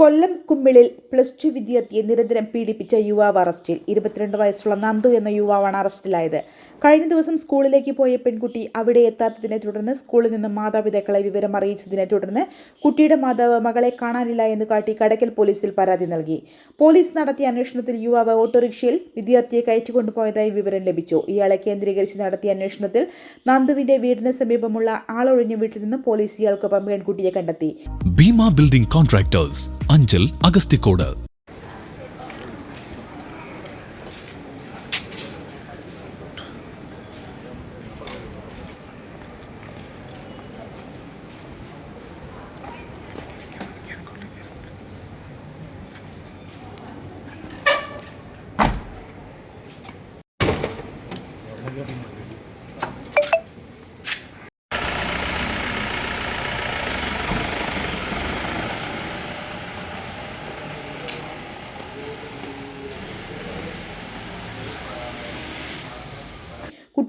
കൊല്ലം കുമ്മിളിൽ plus two വിദ്യാർത്ഥിയെ നിരന്തരം പീഡിപ്പിച്ച യുവാവ് അറസ്റ്റിൽ. ഇരുപത്തിരണ്ട് വയസ്സുള്ള നന്ദു എന്ന യുവാവാണ് അറസ്റ്റിലായത്. കഴിഞ്ഞ ദിവസം സ്കൂളിലേക്ക് പോയ പെൺകുട്ടി അവിടെ എത്താത്തതിനെ തുടർന്ന് സ്കൂളിൽ നിന്ന് മാതാപിതാക്കളെ വിവരം അറിയിച്ചതിനെ തുടർന്ന് കുട്ടിയുടെ മാതാവ് മകളെ കാണാനില്ല എന്ന് കാട്ടി കടക്കൽ പോലീസിൽ പരാതി നൽകി. പോലീസ് നടത്തിയ അന്വേഷണത്തിൽ യുവാവ് ഓട്ടോറിക്ഷയിൽ വിദ്യാർത്ഥിയെ കയറ്റിക്കൊണ്ടുപോയതായി വിവരം ലഭിച്ചു. ഇയാളെ കേന്ദ്രീകരിച്ച് നടത്തിയ അന്വേഷണത്തിൽ നന്ദുവിന്റെ വീടിന് സമീപമുള്ള ആളൊഴിഞ്ഞ വീട്ടിൽ നിന്ന് പോലീസ് ഇയാൾക്കൊപ്പം പെൺകുട്ടിയെ കണ്ടെത്തി. ബിൽഡിംഗ് കോൺട്രാക്ടേഴ്സ് അഞ്ചൽ അഗസ്തിക്കോട്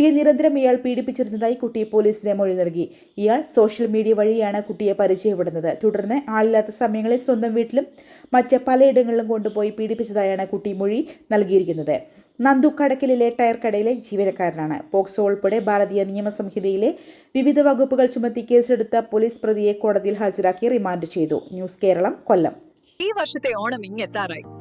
കുട്ടിയെ നിരന്തരം ഇയാൾ പീഡിപ്പിച്ചിരുന്നതായി കുട്ടി പോലീസിന് മൊഴി നൽകി. ഇയാൾ സോഷ്യൽ മീഡിയ വഴിയാണ് കുട്ടിയെ പരിചയപ്പെടുന്നത്. തുടർന്ന് ആളില്ലാത്ത സമയങ്ങളിൽ സ്വന്തം വീട്ടിലും മറ്റ് പലയിടങ്ങളിലും കൊണ്ടുപോയി പീഡിപ്പിച്ചതായാണ് കുട്ടി മൊഴി നൽകിയിരിക്കുന്നത്. നന്ദു കടക്കലിലെ ടയർ കടയിലെ ജീവനക്കാരനാണ്. പോക്സോ ഉൾപ്പെടെ ഭാരതീയ നിയമസംഹിതയിലെ വിവിധ വകുപ്പുകൾ ചുമത്തി കേസെടുത്ത പോലീസ് പ്രതിയെ കോടതിയിൽ ഹാജരാക്കി റിമാൻഡ് ചെയ്തു. ന്യൂസ് കേരളം കൊല്ലം. ഈ വർഷത്തെ ഓണം ഇങ്ങെത്താറായി.